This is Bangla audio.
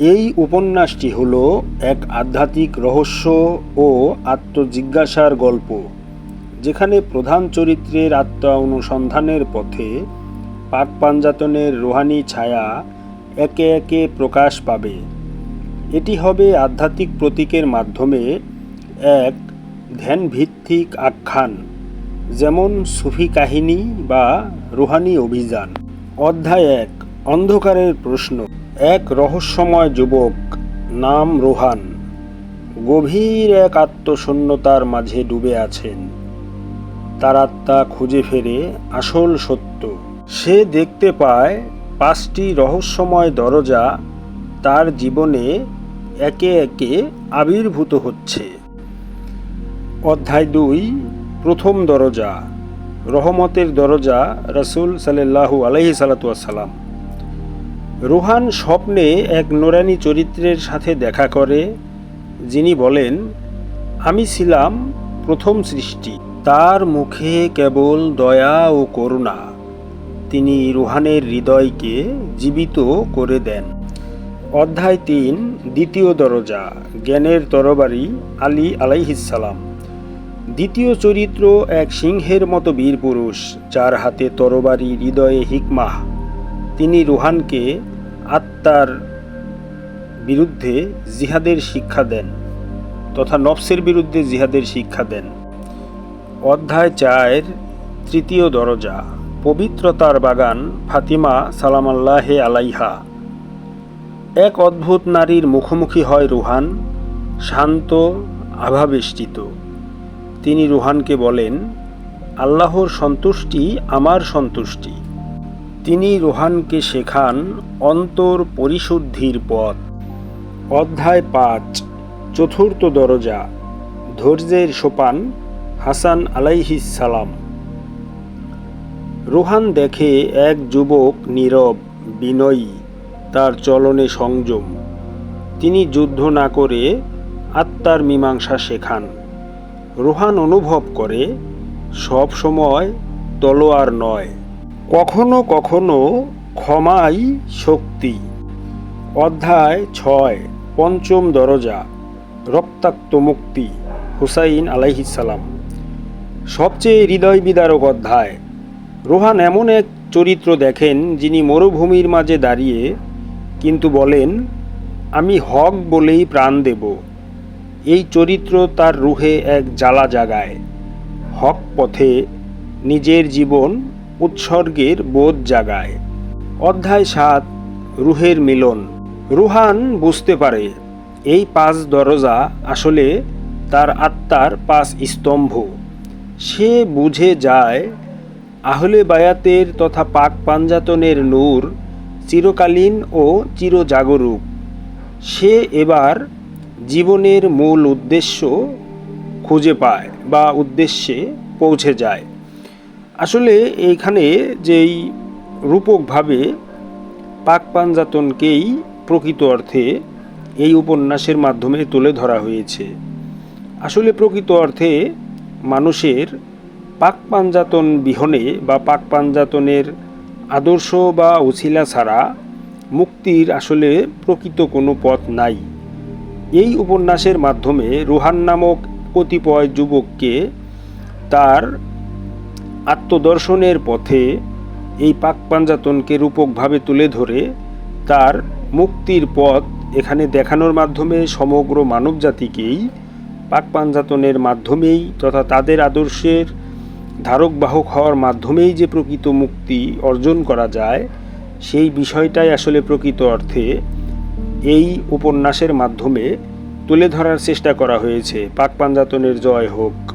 এই উপন্যাসটি হল এক আধ্যাত্মিক রহস্য ও আত্মজিজ্ঞাসার গল্প, যেখানে প্রধান চরিত্রের আত্মা অনুসন্ধানের পথে পাক পাঞ্জাতনের রোহানি ছায়া একে একে প্রকাশ পাবে। এটি হবে আধ্যাত্মিক প্রতীকের মাধ্যমে এক ধ্যানভিত্তিক আখ্যান, যেমন সুফি কাহিনী বা রুহানি অভিযান। অধ্যায় এক, অন্ধকারের প্রশ্ন। এক রহস্যময় যুবক নাম রোহান। গভীর এক আত্মশূন্যতার মাঝে ডুবে আছেন। তার আত্মা খুঁজে ফেরে আসল সত্য। সে দেখতে পায় পাঁচটি রহস্যময় দরজা তার জীবনে একে একে আবির্ভূত হচ্ছে। অধ্যায় দুই, প্রথম দরজা। রহমতের দরজা রসুল সাল্লাহু আলহি সালাতাম রুহান স্বপ্নে এক নোরানি চরিত্রের সাথে দেখা করে, যিনি বলেন, আমি ছিলাম প্রথম সৃষ্টি। তার মুখে কেবল দয়া ও করুণা। তিনি রোহানের হৃদয়কে জীবিত করে দেন। অধ্যায় তিন, দ্বিতীয় দরজা, জ্ঞানের তরবারি আলী আলাইহিসালাম দ্বিতীয় চরিত্র এক সিংহের মতো বীর পুরুষ যার হাতে তরবারি হৃদয়ে হিকমাহ। তিনি রুহানকে আত্মার বিরুদ্ধে জিহাদের শিক্ষা দেন, তথা নফসের বিরুদ্ধে জিহাদের শিক্ষা দেন। অধ্যায় চায়ের তৃতীয় দরজা, পবিত্রতার বাগান, ফাতিমা সালাম আল্লাহে আলাইহা। এক অদ্ভুত নারীর মুখোমুখি হয় রুহান, শান্ত, আভাবেষ্টিত। তিনি রুহানকে বলেন, আল্লাহর সন্তুষ্টি আমার সন্তুষ্টি। তিনি রোহানকে শেখান অন্তর পরিশুদ্ধির পথ। অধ্যায় পাঁচ, চতুর্থ দরজা, ধৈর্যের সোপান, হাসান সালাম। রোহান দেখে এক যুবক নীরব, বিনয়ী, তার চলনে সংযম। তিনি যুদ্ধ না করে আত্মার মীমাংসা শেখান। রোহান অনুভব করে, সব সময় তলোয়ার নয়। কখনো কখনো ক্ষমাই শক্তি। অধ্যায় ছয়, পঞ্চম দরজা, রক্তাক্ত মুক্তি, হুসাইন আলাইহিসালাম সবচেয়ে হৃদয় বিদারক অধ্যায়। রোহান এমন এক চরিত্র দেখেন যিনি মরুভূমির মাঝে দাঁড়িয়ে কিন্তু বলেন, আমি হক বলেই প্রাণ দেব। এই চরিত্র তার রুহে এক জ্বালা জাগায়। হক পথে নিজের জীবন উৎসর্গের বোধ জাগায়। অধ্যায় সাত, রুহের মিলন। রুহান বুঝতে পারে, এই পাঁচ দরজা আসলে তার আত্মার পাঁচ স্তম্ভ। সে বুঝে যায়, আহলে বায়াতের তথা পাক পাঞ্জাতনের নূর চিরকালীন ও চিরজাগরূক সে এবার জীবনের মূল উদ্দেশ্য খুঁজে পায় বা উদ্দেশ্যে পৌঁছে যায়। আসলে এইখানে যেই রূপকভাবে পাক পাঞ্জাতনকেই প্রকৃত অর্থে এই উপন্যাসের মাধ্যমে তুলে ধরা হয়েছে। আসলে প্রকৃত অর্থে মানুষের পাক পাঞ্জাতন বিহনে বা পাক পাঞ্জাতনের আদর্শ বা উছিলা ছাড়া মুক্তির আসলে প্রকৃত কোনো পথ নাই। এই উপন্যাসের মাধ্যমে রুহান নামক কতিপয় যুবককে তার আত্মদর্শনের পথে এই পাক পাঞ্জাতনকে রূপকভাবে তুলে ধরে তার মুক্তির পথ এখানে দেখানোর মাধ্যমে সমগ্র মানব জাতিকেই পাক পাঞ্জাতনের মাধ্যমেই তথা তাদের আদর্শের ধারক বাহক হওয়ার মাধ্যমেই যে প্রকৃত মুক্তি অর্জন করা যায়, সেই বিষয়টাই আসলে প্রকৃত অর্থে এই উপন্যাসের মাধ্যমে তুলে ধরার চেষ্টা করা হয়েছে। পাক পাঞ্জাতনের জয় হোক।